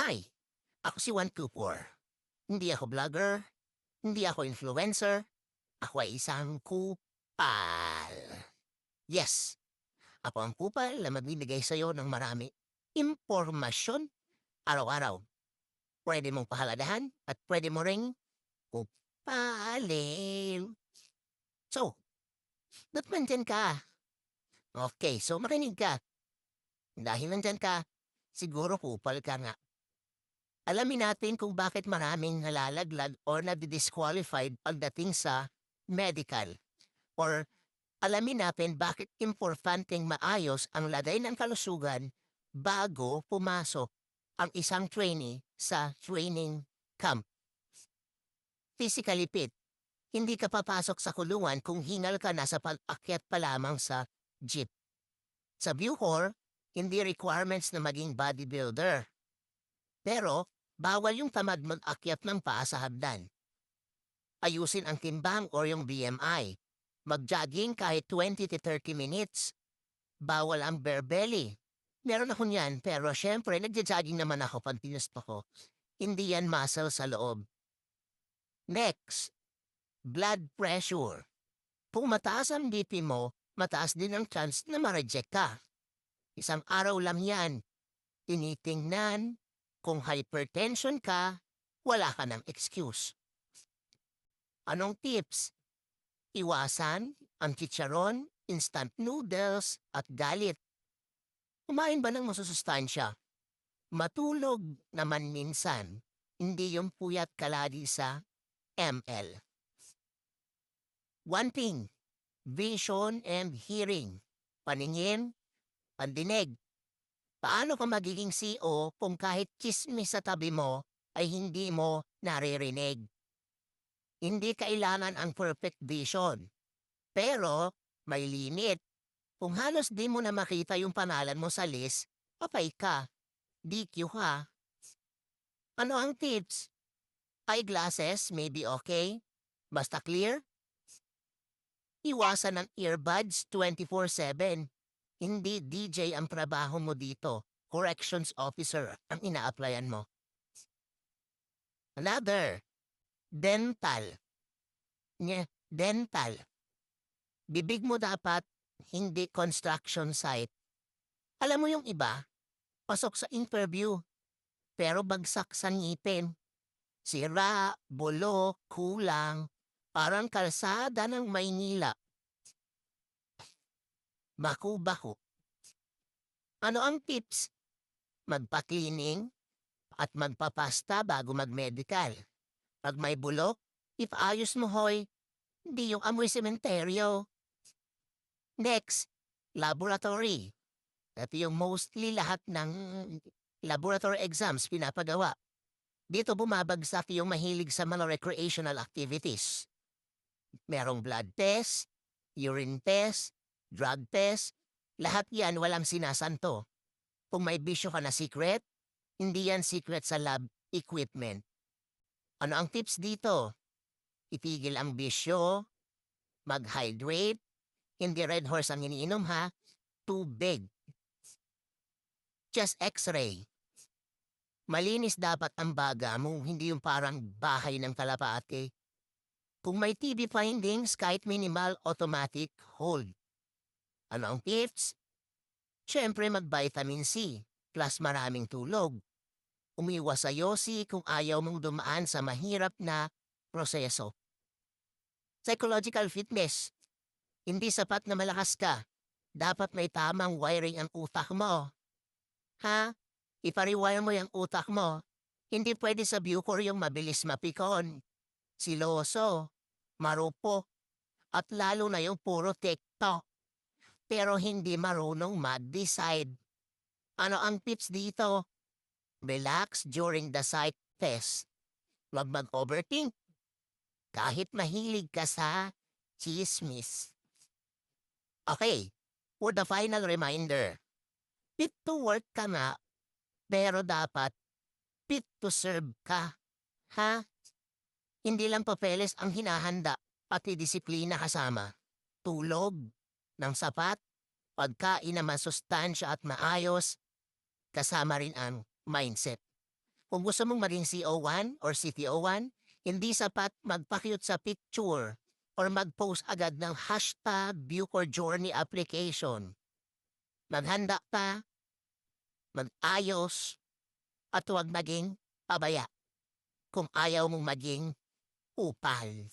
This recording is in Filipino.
Hi, ako si Juan Cooper. Hindi ako vlogger, hindi ako influencer, ako ay isang kupal. Yes, ako ang kupal na magbibigay sa'yo ng marami impormasyon araw-araw. Pwede mong pahalagahan at pwede mo ring kupalin. So, ba't nandyan ka? Okay, so makinig ka. Dahil nandyan ka, siguro kupal ka nga. Alamin natin kung bakit maraming nalalaglag or nadidisqualified pagdating sa medical. Or alamin natin bakit importanteng maayos ang lagay ng kalusugan bago pumasok ang isang trainee sa training camp. Physically fit. Hindi ka papasok sa kulungan kung hingal ka na sa pag-akyat pa lamang sa jeep. Sa Bucor, hindi requirements na maging bodybuilder. Pero, bawal yung tamad mag-akyat ng paa sa hagdan. Ayusin ang timbang or yung BMI. Mag-jogging kahit 20 to 30 minutes. Bawal ang bare belly. Meron ako niyan, pero syempre, nagja-jogging naman ako pag pinusto ko. Hindi yan muscle sa loob. Next, blood pressure. Kung mataas ang BP mo, mataas din ang chance na ma-reject ka. Isang araw lang yan. Tinitingnan, kung hypertension ka, wala ka ng excuse. Anong tips? Iwasan ang chicharon, instant noodles, at galit. Kumain ba ng masusustansya? Matulog naman minsan, hindi yung puyat kaladi sa ML. One thing, vision and hearing. Paningin, pandinig. Paano ka magiging CEO kung kahit chismis sa tabi mo ay hindi mo naririnig? Hindi kailangan ang perfect vision. Pero may limit. Kung halos di mo na makita yung pangalan mo sa list, papay ka. DQ ka. Ano ang tips? Eyeglasses may be okay. Basta clear? Iwasan ng earbuds 24-7. Hindi DJ ang trabaho mo dito. Corrections officer ang ina-applyan mo. Another. Dental. Nye, dental. Bibig mo dapat hindi construction site. Alam mo yung iba, pasok sa interview, pero bagsak sa ngipin. Sira, bulok, kulang, parang kalsada ng Maynila. Baku-baku. Ano ang tips? Magpa-cleaning at magpapasta bago mag-medical. Pag may bulok, ipaayos mo hoy. Hindi yung amoy sementeryo. Next, laboratory. Ito yung mostly lahat ng laboratory exams pinapagawa. Dito bumabagsak yung mahilig sa mga recreational activities. Merong blood test, urine test, drug test, lahat yan walang sinasanto. Kung may bisyo ka na secret, hindi yan secret sa lab equipment. Ano ang tips dito? Itigil ang bisyo, mag-hydrate, hindi red horse ang iniinom ha, tubig. Just x-ray. Malinis dapat ang baga mo, hindi yung parang bahay ng kalapate. Kung may TB findings, kahit minimal, automatic, hold. Ano ang tips? Siyempre mag-vitamin C, plus maraming tulog. Umiwas sa yosi kung ayaw mong dumaan sa mahirap na proseso. Psychological fitness. Hindi sapat na malakas ka. Dapat may tamang wiring ang utak mo. Ha? Ipariwire mo yung utak mo. Hindi pwede sa Bucor yung mabilis mapikon. Siloso, marupo, at lalo na yung puro TikTok. Pero hindi marunong mag-decide. Ano ang tips dito? Relax during the psych test. Huwag mag-overthink. Kahit mahilig ka sa chismis. Okay, for the final reminder. Fit to work ka nga, pero dapat fit to serve ka. Ha? Hindi lang papeles ang hinahanda, pati disiplina kasama. Tulog, ng sapat, pagkain na masustansya at maayos, kasama rin ang mindset. Kung gusto mong maging CO1 or CTO1, hindi sapat magpa-cute sa picture or mag-post agad ng hashtag Bucor Journey application. Maghanda ka, mag-ayos, at huwag maging pabaya kung ayaw mong maging upal.